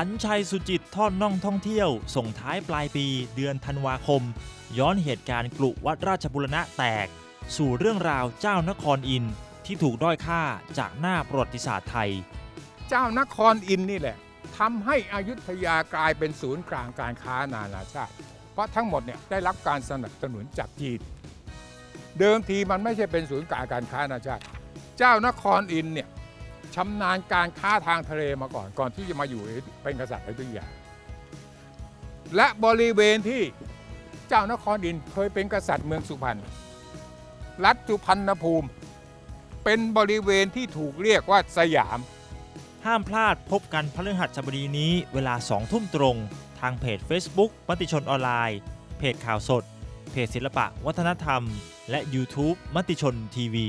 ขันชัยสุจิตทอดน่องท่องเที่ยว ส่งท้ายปลายปีเดือนธันวาคม ย้อนเหตุการณ์กลุวัดราชบุรณะแตก สู่เรื่องราวเจ้านครอินที่ถูกด้อยค่าจากหน้าประวัติศาสตร์ไทย เจ้านครอินนี่แหละทำให้อยุธยากลายเป็นศูนย์กลางการค้านานาชาติ เพราะทั้งหมดเนี่ยได้รับการสนับสนุนจากจีนเดิมทีมันไม่ใช่เป็นศูนย์กลางการค้านานาชาติ เจ้านครอินเนี่ย ชำนาญการค้าทางทะเลมาก่อน ก่อนที่จะมาอยู่เป็นกษัตริย์อยุธยา และบริเวณที่เจ้านครอินเคยเป็นกษัตริย์เมืองสุพรรณรัฐสุพรรณภูมิ เป็นบริเวณที่ถูกเรียกว่าสยาม ห้ามพลาดพบกันพฤหัสบดีนี้เวลา2ทุ่มตรง ทางเพจ Facebook มติชนออนไลน์ เพจข่าวสด เพจศิลปะวัฒนธรรม และ YouTube มติชนทีวี